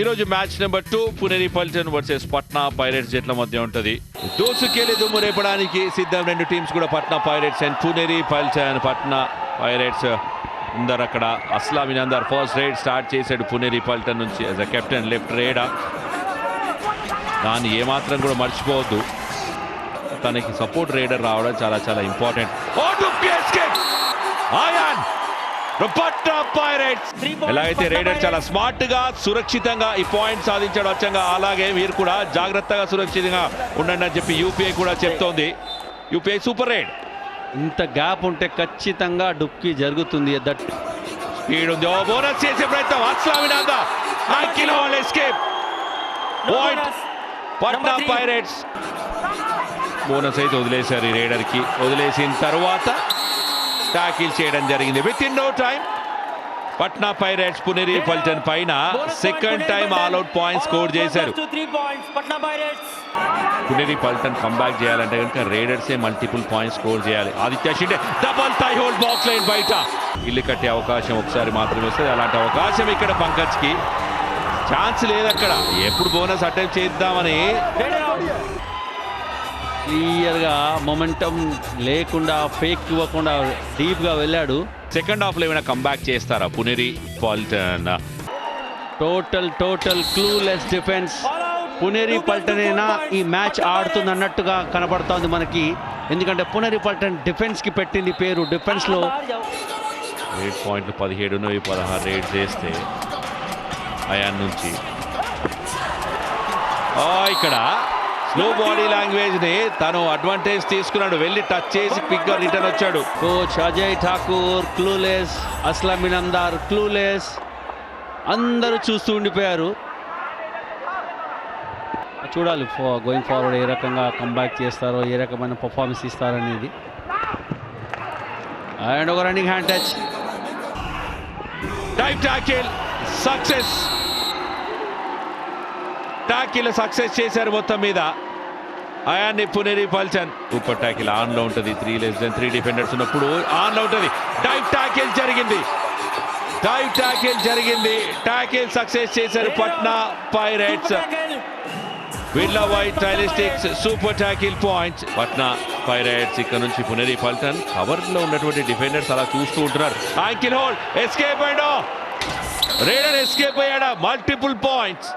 ఈరోజు match number two Puneri Paltan versus Patna Pirates జట్ల మధ్య ఉంటుంది. దోసుకెళ్ళి దుమ్ము రేపడానికి సిద్ధం రెండు టీమ్స్ కూడా Patna Pirates and Puneri Paltan Patna Pirates అందరు అక్కడ. అస్లామిన్ అందరు ఫస్ట్ రైడ్ స్టార్ట్ చేశాడు పునేరి పల్టన్ నుంచి as a captain left raider. దాన్ని ఏమాత్రం కూడా మర్చిపోవద్దు. తనకి సపోర్ట్ రైడర్ రావడం చాలా చాలా ఇంపార్టెంట్ ఆయాన్. ఎలా అయితే రైడర్ చాలా స్మార్ట్గా సురక్షితంగా ఈ పాయింట్ సాధించాడు వచ్చంగా అలాగే మీరు కూడా జాగ్రత్తగా సురక్షితంగా ఉండండి అని చెప్పి యూపీఐ కూడా చెప్తోంది. యూపీఐ సూపర్ రైడ్ ఇంత గ్యాప్ ఉంటే ఖచ్చితంగా డుక్కి జరుగుతుంది దట్ స్పీడ్ ఉంది. ఓ బోనస్ చేసే ప్రయత్నం. అస్లామినాథ kilo escape point Patna Pirates bonus అయితే వదిలేశారు ఈ రైడర్కి. వదిలేసిన తర్వాత టాకిల్ చేయడం జరిగింది. Within no time Patna Pirates Puneri Paltan పైన second time all out point score చేశారు. త్రీ పునేరి పల్టన్ కంబ్యాక్ చేయాలంటే కనుక రేడర్సే మల్టిపుల్ పాయింట్స్ స్కోర్ చేయాలి. Aditya Shinde double thigh hold box line బయట. ఇల్లు కట్టే అవకాశం ఒకసారి మాత్రమే వస్తుంది. అలాంటి అవకాశం ఇక్కడ పంకజ్కి ఛాన్స్ లేదు అక్కడ. ఎప్పుడు బోనస్ అటెంప్ట్ చేద్దామని క్లియర్గా మొమెంటం లేకుండా ఫేక్ ఇవ్వకుండా డీప్గా వెళ్ళాడు. సెకండ్ హాఫ్లో ఏమైనా కంబ్యాక్ చేస్తారా Puneri Paltan? Total total clueless defence. Puneri పల్టనేనా ఈ మ్యాచ్ ఆడుతుంది అన్నట్టుగా కనబడుతోంది మనకి. ఎందుకంటే పునేరి పల్టన్ డిఫెన్స్కి పెట్టింది పేరు డిఫెన్స్లో. రేట్ పాయింట్లు పదిహేడు ఉన్నవి పదహారు రేట్ చేస్తే అయాన్ నుంచి. ఇక్కడ స్లో బాడీ లాంగ్వేజ్ని తను అడ్వాంటేజ్ తీసుకున్నాడు. వెళ్ళి టచ్ చేసి క్విక్గా రిటర్న్ వచ్చాడు. కోచ్ అజయ్ ఠాకూర్ క్లూలెస్ అస్లామిన్ అందార్ క్లూలెస్ అందరూ చూస్తూ ఉండిపోయారు. చూడాలి గోయింగ్ ఫార్వర్డ్ ఏ రకంగా కంబ్యాక్ చేస్తారో ఏ రకమైన పర్ఫార్మెన్స్ ఇస్తారనేది. అండ్ ఒక running hand touch type tackle success tackle success చేశారు మొత్తం మీద. అయాన్ని పునేరి పల్చన్ సూపర్ టాకిల్ ఆన్లో ఉంటుంది three less than three defenders ఉన్నప్పుడు ఆన్లో ఉంటుంది. టైప్ టాకిల్ జరిగింది. టైప్ టాకిల్ జరిగింది. టాకిల్ సక్సెస్ చేశారు పట్నా పైరేట్స్. విల్లా వైట్ టైలిస్టిక్స్ super tackle points. Patna Pirates ఇక్కడ నుంచి పునేరి పల్టన్. కవర్లో ఉన్నటువంటి డిఫెండర్స్ అలా చూస్తూ ఉంటున్నారు. యాంకిల్ హోల్డ్ ఎస్కేప్ అయ్యాడు? రేడర్ ఎస్కేప్ అయ్యాడా? మల్టిపుల్ పాయింట్స్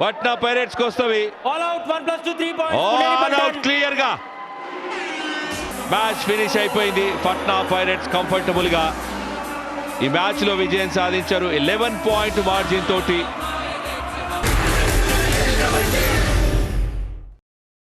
పట్నా పైరేట్స్కి వస్తవి all out one plus two three out points క్లియర్గా మ్యాచ్ ఫినిష్ అయిపోయింది. పట్నా పైరేట్స్ కంఫర్టబుల్గా ఈ మ్యాచ్లో విజయం సాధించారు. లెవెన్ పాయింట్ మార్జిన్ తోటి.